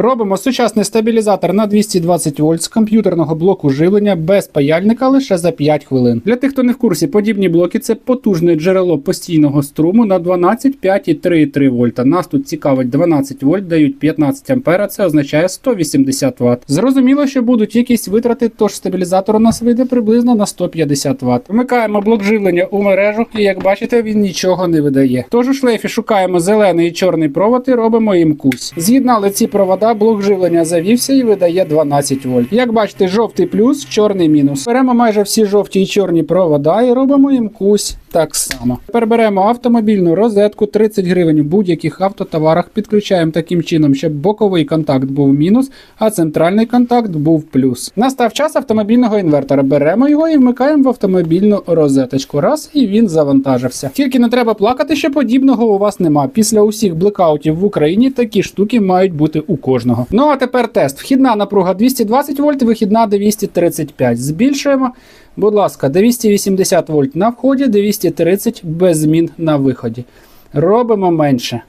Робимо сучасний стабілізатор на 220 вольт з комп'ютерного блоку живлення без паяльника лише за 5 хвилин. Для тих, хто не в курсі, подібні блоки це потужне джерело постійного струму на 12, 5 і 3,3 вольта. Нас тут цікавить 12 вольт, дають 15 ампера, це означає 180 Вт. Зрозуміло, що будуть якісь витрати, тож стабілізатор у нас вийде приблизно на 150 Вт. Вмикаємо блок живлення у мережу, і як бачите, він нічого не видає. Тож у шлейфі шукаємо зелений і чорний провод і робимо їм кусь. З'єднали ці провода, блок живлення завівся і видає 12 вольт. Як бачите, жовтий плюс, чорний мінус. Беремо майже всі жовті і чорні провода і робимо їм кусь так само. Тепер беремо автомобільну розетку 30 гривень у будь-яких автотоварах, підключаємо таким чином, щоб боковий контакт був мінус, а центральний контакт був плюс. Настав час автомобільного інвертора. Беремо його і вмикаємо в автомобільну розеточку. Раз і він завантажився. Тільки не треба плакати, що подібного у вас нема. Після усіх блекаутів в Україні такі штуки мають бути у кожного. Ну а тепер тест. Вхідна напруга 220 вольт, вихідна 235. Збільшуємо. Будь ласка, 280 вольт на вході, 230 без змін на виході. Робимо менше.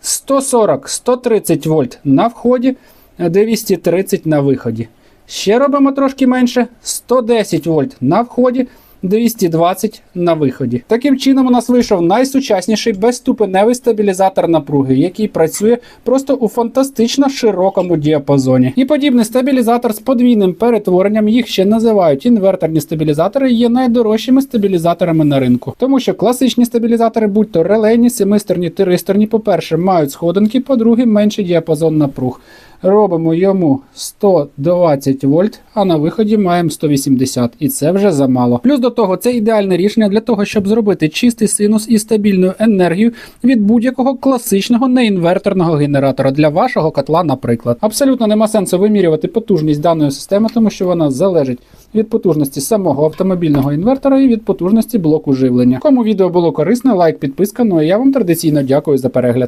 140, 130 вольт на вході, 230 на виході. Ще робимо трошки менше. 110 вольт на вході, 220 на виході. Таким чином, у нас вийшов найсучасніший безступеневий стабілізатор напруги, який працює просто у фантастично широкому діапазоні. І подібний стабілізатор з подвійним перетворенням їх ще називають інверторні стабілізатори, є найдорожчими стабілізаторами на ринку. Тому що класичні стабілізатори, будь то релейні, семистерні, тиристорні, по-перше, мають сходинки, по-друге, менший діапазон напруг. Робимо йому 120 вольт, а на виході маємо 180, і це вже замало. Плюс до того, це ідеальне рішення для того, щоб зробити чистий синус і стабільну енергію від будь-якого класичного неінверторного генератора для вашого котла, наприклад. Абсолютно нема сенсу вимірювати потужність даної системи, тому що вона залежить від потужності самого автомобільного інвертора і від потужності блоку живлення. Кому відео було корисне, лайк, підписка. Ну а я вам традиційно дякую за перегляд.